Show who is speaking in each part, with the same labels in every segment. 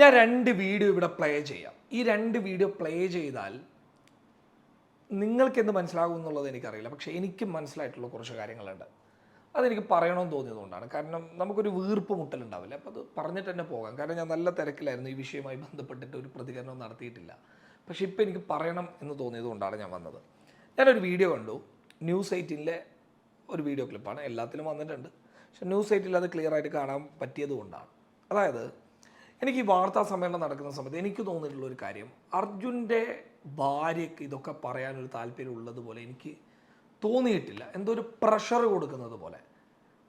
Speaker 1: ഞാൻ രണ്ട് വീഡിയോ ഇവിടെ പ്ലേ ചെയ്യാം. ഈ രണ്ട് വീഡിയോ പ്ലേ ചെയ്താൽ നിങ്ങൾക്ക് എന്ത് മനസ്സിലാകും എന്നുള്ളത് എനിക്കറിയില്ല. പക്ഷേ എനിക്ക് മനസ്സിലായിട്ടുള്ള കുറച്ച് കാര്യങ്ങളുണ്ട്. അതെനിക്ക് പറയണമെന്ന് തോന്നിയതുകൊണ്ടാണ്. കാരണം നമുക്കൊരു വീർപ്പ് മുട്ടലുണ്ടാവില്ല. അപ്പോൾ അത് പറഞ്ഞിട്ട് തന്നെ പോകാം. കാരണം ഞാൻ നല്ല തിരക്കിലായിരുന്നു ഈ വിഷയവുമായി ബന്ധപ്പെട്ടിട്ട് ഒരു പ്രതികരണം നടത്തിയിട്ടില്ല. പക്ഷേ ഇപ്പോൾ എനിക്ക് പറയണം എന്ന് തോന്നിയതുകൊണ്ടാണ് ഞാൻ വന്നത്. ഞാനൊരു വീഡിയോ കണ്ടു. ന്യൂസ് എയ്റ്റീനിലെ ഒരു വീഡിയോ ക്ലിപ്പാണ് എല്ലാത്തിലും വന്നിട്ടുണ്ട്. പക്ഷെ ന്യൂസ് എയ്റ്റിൽ അത് ക്ലിയർ ആയിട്ട് കാണാൻ പറ്റിയത് കൊണ്ടാണ് അതായത് എനിക്ക് ഈ വാർത്താ സമ്മേളനം നടക്കുന്ന സമയത്ത് എനിക്ക് തോന്നിയിട്ടുള്ള ഒരു കാര്യം. അർജുന്റെ ഭാര്യയ്ക്ക് ഇതൊക്കെ പറയാനൊരു താല്പര്യം ഉള്ളതുപോലെ എനിക്ക് തോന്നിയിട്ടില്ല. എന്തോ ഒരു പ്രഷർ കൊടുക്കുന്നത് പോലെ.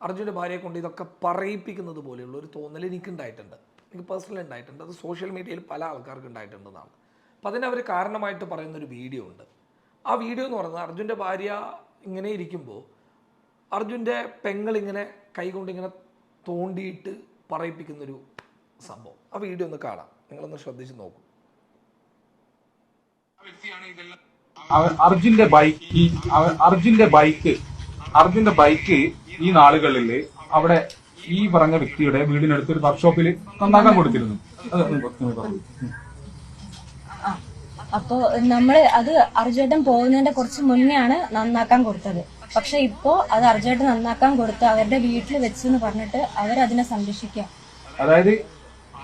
Speaker 1: അർജുന്റെ ഭാര്യയെ കൊണ്ട് ഇതൊക്കെ പറയിപ്പിക്കുന്നത് പോലെയുള്ള ഒരു തോന്നൽ എനിക്കുണ്ടായിട്ടുണ്ട്. എനിക്ക് പേഴ്സണലി ഉണ്ടായിട്ടുണ്ട്. അത് സോഷ്യൽ മീഡിയയിൽ പല ആൾക്കാർക്ക് ഉണ്ടായിട്ടുണ്ടെന്നാണ്. അപ്പോൾ അതിനവർ കാരണമായിട്ട് പറയുന്നൊരു വീഡിയോ ഉണ്ട്. ആ വീഡിയോ എന്ന് പറയുന്നത് അർജുന്റെ ഭാര്യ ഇങ്ങനെ ഇരിക്കുമ്പോൾ അർജുന്റെ പെങ്ങൾ ഇങ്ങനെ കൈകൊണ്ട് ഇങ്ങനെ തോണ്ടിയിട്ട് പറയിപ്പിക്കുന്നൊരു സംഭവം. ആ വീഡിയോ ഒന്ന് കാണാം. നിങ്ങളൊന്ന് ശ്രദ്ധിച്ച് നോക്കൂ.
Speaker 2: അർജുന്റെ ബൈക്ക് അർജുന്റെ ബൈക്ക് അർജുന്റെ ബൈക്ക് ഈ നാളുകളിൽ അവിടെ ഈ പറഞ്ഞ വ്യക്തിയുടെ വീടിനടുത്ത് ഒരു വർക്ക്ഷോപ്പിൽ നന്നാക്കാൻ കൊടുത്തിരുന്നു.
Speaker 3: അപ്പോ നമ്മൾ അത് അർജുവേട്ടൻ പോകുന്നതിന്റെ കുറച്ച് മുന്നേ ആണ് നന്നാക്കാൻ കൊടുത്തത്. പക്ഷെ ഇപ്പോ അത് അർജുവേട്ടൻ നന്നാക്കാൻ കൊടുത്ത് അവരുടെ വീട്ടിൽ വെച്ചെന്ന് പറഞ്ഞിട്ട് അവരതിനെ സംരക്ഷിക്കുക.
Speaker 2: അതായത്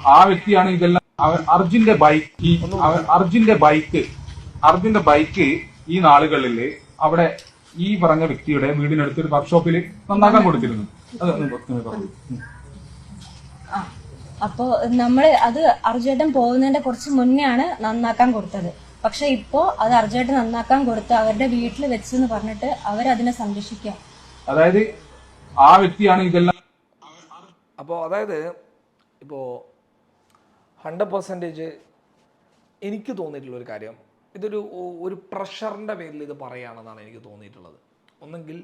Speaker 2: ആ വ്യക്തിയാണ് ഇതെല്ലാം. അവൻ അർജുന്റെ ബൈക്ക് ഈ അവ- അർജുന്റെ ബൈക്ക് അർജുന്റെ ബൈക്ക് ഈ നാളുകളിൽ അവിടെ ഈ പറഞ്ഞ വ്യക്തിയുടെ വീടിനടുത്ത് ഒരു വർക്ക്ഷോപ്പിൽ നന്നാക്കാൻ കൊടുത്തിരുന്നു.
Speaker 3: അപ്പോ നമ്മൾ അത് അർജുനേട്ടൻ പോകുന്നതിന്റെ കുറച്ച് മുന്നേ ആണ് നന്നാക്കാൻ കൊടുത്തത്. പക്ഷെ ഇപ്പോ അത് അർജുനേട്ടൻ നന്നാക്കാൻ കൊടുത്ത് അവരുടെ വീട്ടിൽ വെച്ചെന്ന് പറഞ്ഞിട്ട് അവരതിനെ സംരക്ഷിക്കുക
Speaker 2: അതായത് ആ വ്യക്തിയാണ് ഇതെല്ലാം.
Speaker 1: അപ്പോൾ അതായത് ഇപ്പോൾ ഹൺഡ്രഡ് പെർസെന്റേജ് എനിക്ക് തോന്നിയിട്ടുള്ള ഒരു കാര്യം. ഇതൊരു ഒരു പ്രഷറിന്റെ പേരിൽ ഇത് പറയുകയാണെന്നാണ് എനിക്ക് തോന്നിയിട്ടുള്ളത്. ഒന്നെങ്കിൽ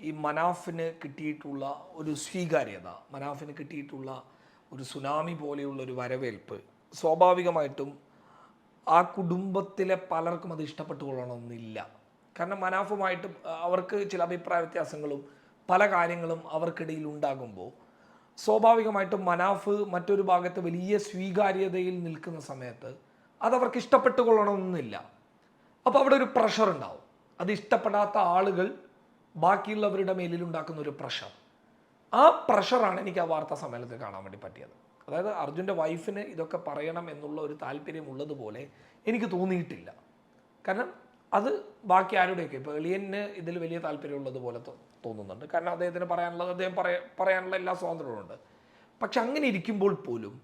Speaker 1: ഈ മനാഫിന് കിട്ടിയിട്ടുള്ള ഒരു സ്വീകാര്യത മനാഫിന് കിട്ടിയിട്ടുള്ള ഒരു സുനാമി പോലെയുള്ള ഒരു വരവേൽപ്പ് സ്വാഭാവികമായിട്ടും ആ കുടുംബത്തിലെ പലർക്കും അത് ഇഷ്ടപ്പെട്ടു കൊള്ളണമെന്നില്ല കാരണം മനാഫുമായിട്ട് അവർക്ക് ചില അഭിപ്രായ വ്യത്യാസങ്ങളും പല കാര്യങ്ങളും അവർക്കിടയിൽ ഉണ്ടാകുമ്പോൾ സ്വാഭാവികമായിട്ടും മനാഫ് മറ്റൊരു ഭാഗത്ത് വലിയ സ്വീകാര്യതയിൽ നിൽക്കുന്ന സമയത്ത് അതവർക്ക് അവർക്ക് ഇഷ്ടപ്പെട്ടു കൊള്ളണമെന്നില്ല അപ്പോൾ അവിടെ ഒരു പ്രഷർ ഉണ്ടാവും. അത് ഇഷ്ടപ്പെടാത്ത ആളുകൾ ബാക്കിയുള്ളവരുടെ മേലിൽ ഉണ്ടാക്കുന്ന ഒരു പ്രഷർ ആ പ്രഷറാണ് എനിക്ക് ആ വാർത്താ സമ്മേളനത്തിൽ കാണാൻ വേണ്ടി പറ്റിയത്. അതായത് അർജുന്റെ വൈഫിന് ഇതൊക്കെ പറയണം എന്നുള്ള ഒരു താല്പര്യം ഉള്ളതുപോലെ എനിക്ക് തോന്നിയിട്ടില്ല. കാരണം അത് ബാക്കി ആരുടെയൊക്കെ? ഇപ്പോൾ എളിയന് ഇതിൽ വലിയ താല്പര്യമുള്ളത് പോലെ തോന്നുന്നുണ്ട്. കാരണം അദ്ദേഹത്തിന് പറയാനുള്ളത് അദ്ദേഹം പറയ പറയാനുള്ള എല്ലാ സ്വാതന്ത്ര്യവും ഉണ്ട്. പക്ഷെ അങ്ങനെ ഇരിക്കുമ്പോൾ പോലും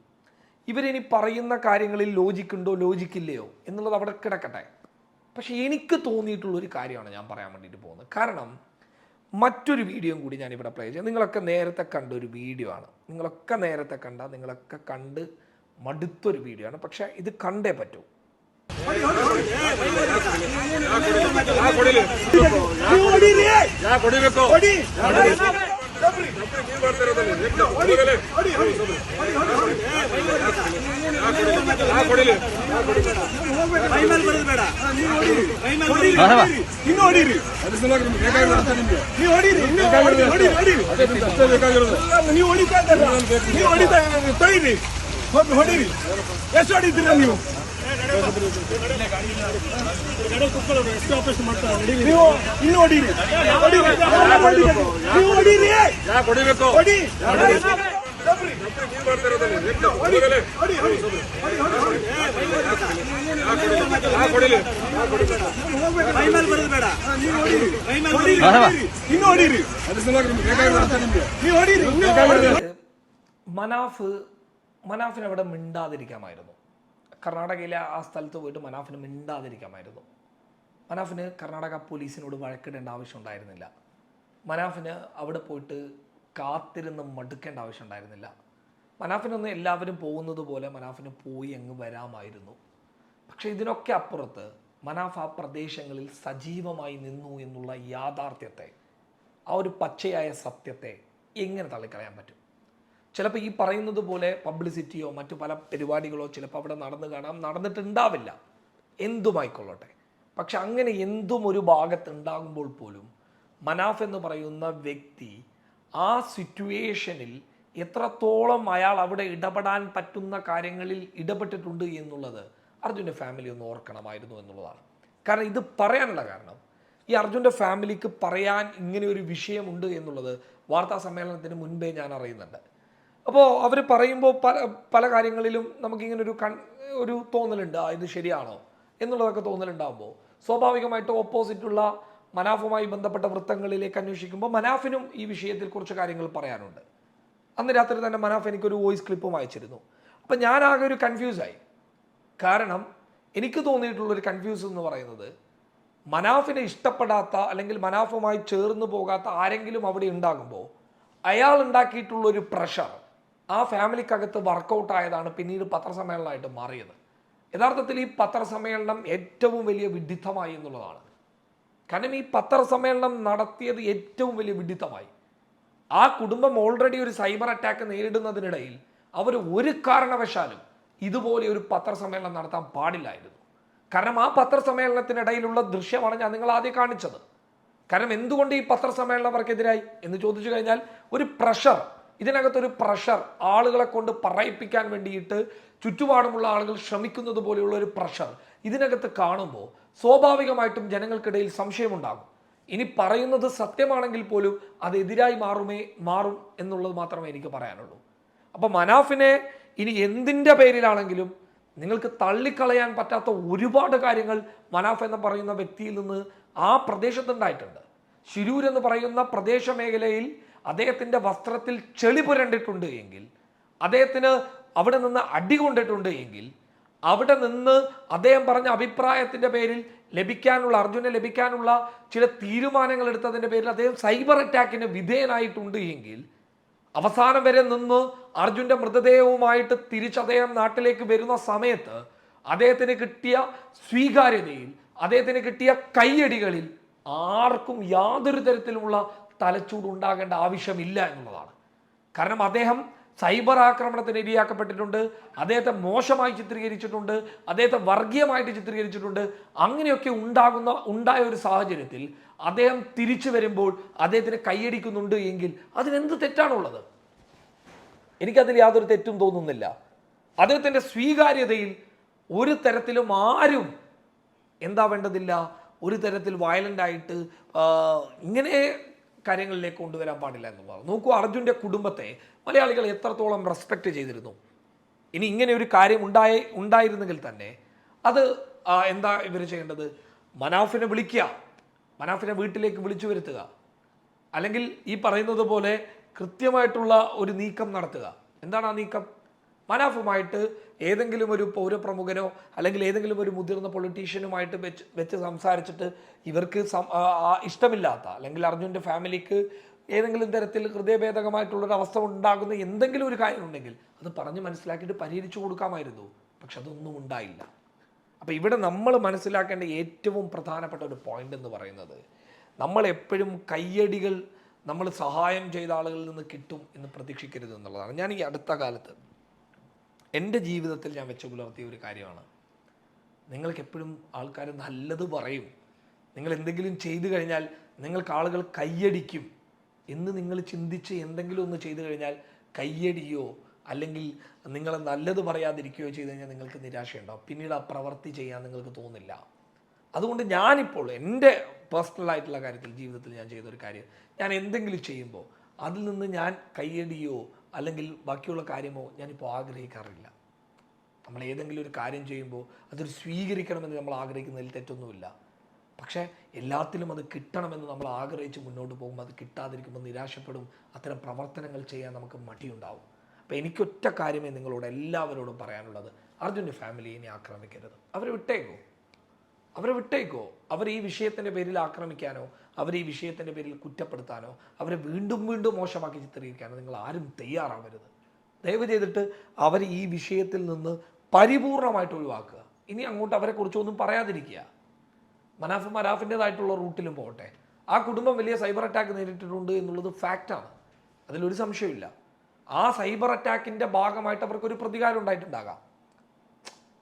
Speaker 1: ഇവരിനി പറയുന്ന കാര്യങ്ങളിൽ ലോജിക്കുണ്ടോ ലോജിക്കില്ലയോ എന്നുള്ളത് അവിടെ കിടക്കട്ടെ. പക്ഷെ എനിക്ക് തോന്നിയിട്ടുള്ളൊരു കാര്യമാണ് ഞാൻ പറയാൻ വേണ്ടിയിട്ട് പോകുന്നത്. കാരണം മറ്റൊരു വീഡിയോയും കൂടി ഞാനിവിടെ പ്ലേ ചെയ്യാം. നിങ്ങളൊക്കെ നേരത്തെ കണ്ട ഒരു വീഡിയോ ആണ്. നിങ്ങളൊക്കെ നേരത്തെ കണ്ട നിങ്ങളൊക്കെ കണ്ട് മടുത്തൊരു വീഡിയോ ആണ്. പക്ഷേ ഇത് കണ്ടേ പറ്റൂ.
Speaker 4: ಇನ್ನು ಹೊಡೀರಿ ನೀವು ಹೊಡೀರಿ
Speaker 2: ಅಷ್ಟೇ ಬೇಕಾಗಿರೋದು
Speaker 4: ನೀವು ಹೊಡಿತಾ ಇದ್ದಾರೆ ನೀವು ಹೊಡಿತಾ ತೊಳಿರಿ ಹೊಡೀರಿ ಎಷ್ಟು ಹೊಡಿತೀರಾ ನೀವು ನೀವು ಇನ್ನು ಹೊಡೀರಿ ಹೊಡೀರಿ. ನೀವು ಹೊಡೀರಿ ಹೊಡಿ ಇನ್ನು ಹೊಡೀರಿ ನೀವು ಹೊಡೀರಿ ಇನ್ನು
Speaker 1: മനാഫ് മനാഫിന് അവിടെ മിണ്ടാതിരിക്കാമായിരുന്നു കർണാടകയിലെ ആ സ്ഥലത്ത് പോയിട്ട് മനാഫിന് മിണ്ടാതിരിക്കാമായിരുന്നു. മനാഫിന് കർണാടക പോലീസിനോട് വഴക്കിടേണ്ട ആവശ്യം ഉണ്ടായിരുന്നില്ല മനാഫിന് അവിടെ പോയിട്ട് കാത്തിരുന്ന് മടുക്കേണ്ട ആവശ്യം ഉണ്ടായിരുന്നില്ല മനാഫിനൊന്ന് എല്ലാവരും പോകുന്നത് പോലെ മനാഫിന് പോയി അങ്ങ് വരാമായിരുന്നു. പക്ഷെ ഇതിനൊക്കെ അപ്പുറത്ത് മനാഫ് ആ പ്രദേശങ്ങളിൽ സജീവമായി നിന്നു എന്നുള്ള യാഥാർത്ഥ്യത്തെ ആ ഒരു പച്ചയായ സത്യത്തെ എങ്ങനെ തള്ളിക്കളയാൻ പറ്റും? ചിലപ്പോൾ ഈ പറയുന്നത് പോലെ പബ്ലിസിറ്റിയോ മറ്റു പല പരിപാടികളോ ചിലപ്പോൾ അവിടെ നടന്നു കാണാം. നടന്നിട്ടുണ്ടാവില്ല. എന്തുമായിക്കൊള്ളട്ടെ. പക്ഷെ അങ്ങനെ എന്തും ഒരു ഭാഗത്ത് ഉണ്ടാകുമ്പോൾ പോലും മനാഫ് എന്ന് പറയുന്ന വ്യക്തി ആ സിറ്റുവേഷനിൽ എത്രത്തോളം അയാൾ അവിടെ ഇടപെടാൻ പറ്റുന്ന കാര്യങ്ങളിൽ ഇടപെട്ടിട്ടുണ്ട് എന്നുള്ളത് അർജുന്റെ ഫാമിലി ഒന്ന് ഓർക്കണമായിരുന്നു എന്നുള്ളതാണ്. കാരണം ഇത് പറയാനുള്ള കാരണം ഈ അർജുന്റെ ഫാമിലിക്ക് പറയാൻ ഇങ്ങനെ ഒരു വിഷയമുണ്ട് എന്നുള്ളത് വാർത്താ സമ്മേളനത്തിന് മുൻപേ ഞാൻ അറിയുന്നുണ്ട്. അപ്പോൾ അവർ പറയുമ്പോൾ പല പല കാര്യങ്ങളിലും നമുക്കിങ്ങനെ ഒരു കൺ ഒരു തോന്നലുണ്ട്. ആ ഇത് ശരിയാണോ? എന്നുള്ളതൊക്കെ തോന്നലുണ്ടാകുമ്പോൾ സ്വാഭാവികമായിട്ട് ഓപ്പോസിറ്റുള്ള മനാഫുമായി ബന്ധപ്പെട്ട വൃത്തങ്ങളിലേക്ക് അന്വേഷിക്കുമ്പോൾ മനാഫിനും ഈ വിഷയത്തിൽ കുറച്ച് കാര്യങ്ങൾ പറയാനുണ്ട്. അന്ന് രാത്രി തന്നെ മനാഫ് എനിക്കൊരു വോയിസ് ക്ലിപ്പും അയച്ചിരുന്നു. അപ്പം ഞാനാകെ ഒരു കൺഫ്യൂസായി കാരണം എനിക്ക് തോന്നിയിട്ടുള്ളൊരു കൺഫ്യൂസ് എന്ന് പറയുന്നത് മനാഫിനെ ഇഷ്ടപ്പെടാത്ത അല്ലെങ്കിൽ മനാഫുമായി ചേർന്ന് പോകാത്ത ആരെങ്കിലും അവിടെ ഉണ്ടാകുമ്പോൾ അയാൾ ഉണ്ടാക്കിയിട്ടുള്ളൊരു പ്രഷർ ആ ഫാമിലിക്കകത്ത് വർക്കൗട്ട് ആയതാണ് പിന്നീട് പത്രസമ്മേളനമായിട്ട് മാറിയത്. യഥാർത്ഥത്തിൽ ഈ പത്രസമ്മേളനം ഏറ്റവും വലിയ വിഡിത്തമായി എന്നുള്ളതാണ്. കാരണം ഈ പത്രസമ്മേളനം നടത്തിയത് ഏറ്റവും വലിയ വിഡിത്തമായി. ആ കുടുംബം ഓൾറെഡി ഒരു സൈബർ അറ്റാക്ക് നേരിടുന്നതിനിടയിൽ അവർ ഒരു കാരണവശാലും ഇതുപോലെ ഒരു പത്രസമ്മേളനം നടത്താൻ പാടില്ലായിരുന്നു. കാരണം ആ പത്രസമ്മേളനത്തിനിടയിലുള്ള ദൃശ്യമാണ് ഞാൻ നിങ്ങൾ ആദ്യം കാണിച്ചത്. കാരണം എന്തുകൊണ്ട് ഈ പത്രസമ്മേളനം അവർക്കെതിരായി എന്ന് ചോദിച്ചു കഴിഞ്ഞാൽ ഒരു പ്രഷർ ഇതിനകത്തൊരു പ്രഷർ ആളുകളെ കൊണ്ട് പറയിപ്പിക്കാൻ വേണ്ടിയിട്ട് ചുറ്റുപാടുമുള്ള ആളുകൾ ശ്രമിക്കുന്നത് പോലെയുള്ള ഒരു പ്രഷർ ഇതിനകത്ത് കാണുമ്പോൾ സ്വാഭാവികമായിട്ടും ജനങ്ങൾക്കിടയിൽ സംശയമുണ്ടാകും. ഇനി പറയുന്നത് സത്യമാണെങ്കിൽ പോലും അത് എതിരായി മാറുമേ മാറും എന്നുള്ളത് മാത്രമേ എനിക്ക് പറയാനുള്ളൂ. അപ്പൊ മനാഫിനെ ഇനി എന്തിന്റെ പേരിലാണെങ്കിലും നിങ്ങൾക്ക് തള്ളിക്കളയാൻ പറ്റാത്ത ഒരുപാട് കാര്യങ്ങൾ മനാഫ് എന്ന് പറയുന്ന വ്യക്തിയിൽ നിന്ന് ആ പ്രദേശത്തുണ്ടായിട്ടുണ്ട്. ശിരൂർ എന്ന് പറയുന്ന പ്രദേശ മേഖലയിൽ അദ്ദേഹത്തിന്റെ വസ്ത്രത്തിൽ ചെളി പുരണ്ടിട്ടുണ്ട് എങ്കിൽ അദ്ദേഹത്തിന് അവിടെ നിന്ന് അടി കൊണ്ടിട്ടുണ്ട് എങ്കിൽ അവിടെ നിന്ന് അദ്ദേഹം പറഞ്ഞ അഭിപ്രായത്തിന്റെ പേരിൽ ലഭിക്കാനുള്ള അർജുനെ ലഭിക്കാനുള്ള ചില തീരുമാനങ്ങൾ എടുത്തതിന്റെ പേരിൽ അദ്ദേഹം സൈബർ അറ്റാക്കിന് വിധേയനായിട്ടുണ്ട് എങ്കിൽ അവസാനം വരെ നിന്ന് അർജുന്റെ മൃതദേഹവുമായിട്ട് തിരിച്ച് അദ്ദേഹം നാട്ടിലേക്ക് വരുന്ന സമയത്ത് അദ്ദേഹത്തിന് കിട്ടിയ സ്വീകാര്യതയിൽ അദ്ദേഹത്തിന് കിട്ടിയ കയ്യടികളിൽ ആർക്കും യാതൊരു തരത്തിലുമുള്ള തലച്ചൂട് ഉണ്ടാകേണ്ട ആവശ്യമില്ല എന്നുള്ളതാണ്. കാരണം അദ്ദേഹം സൈബർ ആക്രമണത്തിന് ഇരയാക്കപ്പെട്ടിട്ടുണ്ട് അദ്ദേഹത്തെ മോശമായി ചിത്രീകരിച്ചിട്ടുണ്ട് അദ്ദേഹത്തെ വർഗീയമായിട്ട് ചിത്രീകരിച്ചിട്ടുണ്ട്. അങ്ങനെയൊക്കെ ഉണ്ടാകുന്ന ഉണ്ടായ ഒരു സാഹചര്യത്തിൽ അദ്ദേഹം തിരിച്ചു വരുമ്പോൾ അദ്ദേഹത്തിന് കൈയടിക്കുന്നുണ്ട് എങ്കിൽ അതിനെന്ത് തെറ്റാണുള്ളത്? എനിക്കതിൽ യാതൊരു തെറ്റും തോന്നുന്നില്ല. അദ്ദേഹത്തിന്റെ സ്വീകാര്യതയിൽ ഒരു തരത്തിലും ആരും എന്താ വേണ്ടതില്ല? ഒരു തരത്തിൽ വയലന്റായിട്ട് ഇങ്ങനെ കാര്യങ്ങളിലേക്ക് കൊണ്ടുവരാൻ പാടില്ല എന്നുള്ളതാണ് നോക്കൂ അർജുന്റെ കുടുംബത്തെ മലയാളികൾ എത്രത്തോളം റെസ്പെക്റ്റ് ചെയ്തിരുന്നു. ഇനി ഇങ്ങനെ ഒരു കാര്യം ഉണ്ടായി ഉണ്ടായിരുന്നെങ്കിൽ തന്നെ അത് എന്താ ഇവർ ചെയ്യേണ്ടത്? മനാഫിനെ വിളിക്കുക. മനാഫിനെ വീട്ടിലേക്ക് വിളിച്ചു വരുത്തുക. അല്ലെങ്കിൽ ഈ പറയുന്നത് പോലെ കൃത്യമായിട്ടുള്ള ഒരു നീക്കം നടത്തുക. എന്താണ് ആ നീക്കം? മനാഫുമായിട്ട് ഏതെങ്കിലും ഒരു പൗരപ്രമുഖനോ അല്ലെങ്കിൽ ഏതെങ്കിലും ഒരു മുതിർന്ന പൊളിറ്റീഷ്യനുമായിട്ട് വെച്ച് വെച്ച് സംസാരിച്ചിട്ട് ഇവർക്ക് ഇഷ്ടമില്ലാത്ത അല്ലെങ്കിൽ അർജുന്റെ ഫാമിലിക്ക് ഏതെങ്കിലും തരത്തിൽ ഹൃദയഭേദകമായിട്ടുള്ളൊരു അവസ്ഥ ഉണ്ടാകുന്ന എന്തെങ്കിലും ഒരു കാര്യമുണ്ടെങ്കിൽ അത് പറഞ്ഞ് മനസ്സിലാക്കിയിട്ട് പരിഹരിച്ചു കൊടുക്കാമായിരുന്നു. പക്ഷെ അതൊന്നും ഉണ്ടായില്ല. അപ്പോൾ ഇവിടെ നമ്മൾ മനസ്സിലാക്കേണ്ട ഏറ്റവും പ്രധാനപ്പെട്ട ഒരു പോയിന്റ് എന്ന് പറയുന്നത് നമ്മൾ എപ്പോഴും കയ്യടികൾ നമ്മൾ സഹായം ചെയ്ത ആളുകളിൽ നിന്ന് കിട്ടും എന്ന് പ്രതീക്ഷിക്കരുത് എന്നുള്ളതാണ്. ഞാൻ ഈ അടുത്ത കാലത്ത് എന്റെ ജീവിതത്തിൽ ഞാൻ വെച്ച് പുലർത്തിയ ഒരു കാര്യമാണ്. നിങ്ങൾക്ക് എപ്പോഴും ആൾക്കാർ നല്ലത് പറയും. നിങ്ങൾ എന്തെങ്കിലും ചെയ്തു കഴിഞ്ഞാൽ നിങ്ങൾക്ക് ആളുകൾ കയ്യടിക്കും. എന്ന് നിങ്ങൾ ചിന്തിച്ച് എന്തെങ്കിലും ഒന്ന് ചെയ്തു കഴിഞ്ഞാൽ കയ്യടിയോ അല്ലെങ്കിൽ നിങ്ങൾ നല്ലത് പറയാതിരിക്കുകയോ ചെയ്തു കഴിഞ്ഞാൽ നിങ്ങൾക്ക് നിരാശയുണ്ടാവും. പിന്നീട് ആ പ്രവൃത്തി ചെയ്യാൻ നിങ്ങൾക്ക് തോന്നില്ല. അതുകൊണ്ട് ഞാനിപ്പോൾ എന്റെ പേഴ്സണലായിട്ടുള്ള കാര്യത്തിൽ ജീവിതത്തിൽ ഞാൻ ചെയ്തൊരു കാര്യം. ഞാൻ എന്തെങ്കിലും ചെയ്യുമ്പോൾ അതിൽ നിന്ന് ഞാൻ കയ്യടിയോ അല്ലെങ്കിൽ ബാക്കിയുള്ള കാര്യമോ ഞാനിപ്പോൾ ആഗ്രഹിക്കാറില്ല. നമ്മൾ ഏതെങ്കിലും ഒരു കാര്യം ചെയ്യുമ്പോൾ അതൊരു സ്വീകരിക്കണമെന്ന് നമ്മൾ ആഗ്രഹിക്കുന്നതിൽ തെറ്റൊന്നുമില്ല. പക്ഷേ എല്ലാത്തിലും അത് കിട്ടണമെന്ന് നമ്മൾ ആഗ്രഹിച്ച് മുന്നോട്ട് പോകുമ്പോൾ അത് കിട്ടാതിരിക്കുമ്പോൾ നിരാശപ്പെടും. അത്തരം പ്രവർത്തനങ്ങൾ ചെയ്യാൻ നമുക്ക് മടിയുണ്ടാവും. അപ്പോൾ എനിക്കൊറ്റ കാര്യമേ നിങ്ങളോട് എല്ലാവരോടും പറയാനുള്ളത്. അർജുന്റെ ഫാമിലിയെ ആക്രമിക്കരുത്. അവരെ വിട്ടേക്കോ? അവരെ വിട്ടേക്കോ? അവർ ഈ വിഷയത്തിന്റെ പേരിൽ ആക്രമിക്കാനോ? അവർ ഈ വിഷയത്തിന്റെ പേരിൽ കുറ്റപ്പെടുത്താനോ അവരെ വീണ്ടും വീണ്ടും മോശമാക്കി ചിത്രീകരിക്കാനോ നിങ്ങൾ ആരും തയ്യാറാവരുത്. ദയവ് ചെയ്തിട്ട് അവർ ഈ വിഷയത്തിൽ നിന്ന് പരിപൂർണമായിട്ട് ഒഴിവാക്കുക. ഇനി അങ്ങോട്ട് അവരെ കുറിച്ചൊന്നും പറയാതിരിക്കുക. മനാഫ് മനാഫിന്റെതായിട്ടുള്ള റൂട്ടിലും പോകട്ടെ. ആ കുടുംബം വലിയ സൈബർ അറ്റാക്ക് നേരിട്ടിട്ടുണ്ട് എന്നുള്ളത് ഫാക്റ്റാണ്. അതിലൊരു സംശയമില്ല ആ സൈബർ അറ്റാക്കിന്റെ ഭാഗമായിട്ട് അവർക്കൊരു പ്രതികാരം ഉണ്ടായിട്ടുണ്ടാകാം.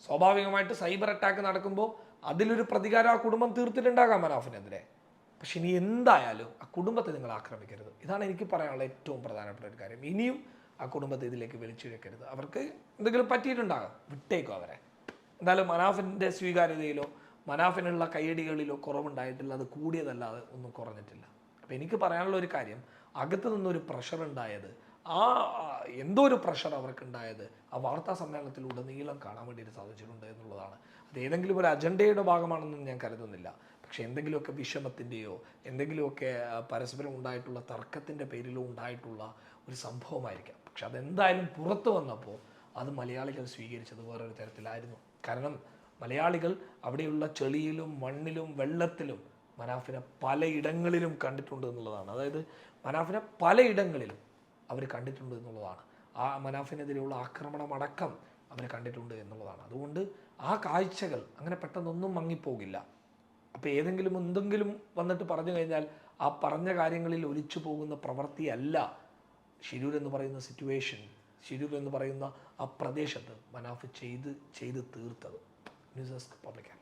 Speaker 1: സ്വാഭാവികമായിട്ട് സൈബർ അറ്റാക്ക് നടക്കുമ്പോൾ അതിലൊരു പ്രതികാരം ആ കുടുംബം തീർത്തിട്ടുണ്ടാകാം മനാഫിനെതിരെ. പക്ഷെ ഇനി എന്തായാലും ആ കുടുംബത്തെ നിങ്ങൾ ആക്രമിക്കരുത്. ഇതാണ് എനിക്ക് പറയാനുള്ള ഏറ്റവും പ്രധാനപ്പെട്ട ഒരു കാര്യം. ഇനിയും ആ കുടുംബത്തെ ഇതിലേക്ക് വലിച്ചിഴക്കരുത് അവർക്ക് എന്തെങ്കിലും പറ്റിയിട്ടുണ്ടാകാം. വിട്ടേക്കും അവരെ. എന്തായാലും മനാഫിന്റെ സ്വീകാര്യതയിലോ മനാഫിനുള്ള കയ്യടികളിലോ കുറവുണ്ടായിട്ടില്ല. അത് കൂടിയതല്ലാതെ ഒന്നും കുറഞ്ഞിട്ടില്ല. അപ്പോൾ എനിക്ക് പറയാനുള്ള ഒരു കാര്യം അകത്ത് നിന്നൊരു പ്രഷർ ഉണ്ടായത് ആ എന്തോ ഒരു പ്രഷർ അവർക്കുണ്ടായത് ആ വാർത്താ സമ്മേളനത്തിൽ ഉടനീളം കാണാൻ വേണ്ടിയിട്ട് സാധിച്ചിട്ടുണ്ട് എന്നുള്ളതാണ്. അത് ഏതെങ്കിലും ഒരു അജണ്ടയുടെ ഭാഗമാണെന്നും ഞാൻ കരുതുന്നില്ല. പക്ഷേ എന്തെങ്കിലുമൊക്കെ വിഷമത്തിന്റെയോ എന്തെങ്കിലുമൊക്കെ പരസ്പരം ഉണ്ടായിട്ടുള്ള തർക്കത്തിന്റെ പേരിലോ ഉണ്ടായിട്ടുള്ള ഒരു സംഭവമായിരിക്കാം. പക്ഷെ അതെന്തായാലും പുറത്തു വന്നപ്പോൾ അത് മലയാളികൾ സ്വീകരിച്ചത് വേറൊരു തരത്തിലായിരുന്നു. കാരണം മലയാളികൾ അവിടെയുള്ള ചെളിയിലും മണ്ണിലും വെള്ളത്തിലും മനാഫിനെ പലയിടങ്ങളിലും കണ്ടിട്ടുണ്ട് എന്നുള്ളതാണ്. അതായത് മനാഫിനെ പലയിടങ്ങളിലും അവർ കണ്ടിട്ടുണ്ട് എന്നുള്ളതാണ്. ആ മനാഫിനെതിരെയുള്ള ആക്രമണമടക്കം അവർ കണ്ടിട്ടുണ്ട് എന്നുള്ളതാണ്. അതുകൊണ്ട് ആ കാഴ്ചകൾ അങ്ങനെ പെട്ടെന്നൊന്നും മങ്ങിപ്പോകില്ല. അപ്പോൾ ഏതെങ്കിലും എന്തെങ്കിലും വന്നിട്ട് പറഞ്ഞു കഴിഞ്ഞാൽ ആ പറഞ്ഞ കാര്യങ്ങളിൽ ഒലിച്ചു പോകുന്ന പ്രവൃത്തിയല്ല ഷിരൂർ എന്ന് പറയുന്ന സിറ്റുവേഷൻ ഷിരൂർ എന്ന് പറയുന്ന ആ പ്രദേശത്ത് മനാഫ് ചെയ്ത് ചെയ്ത് തീർത്തത്. News desk public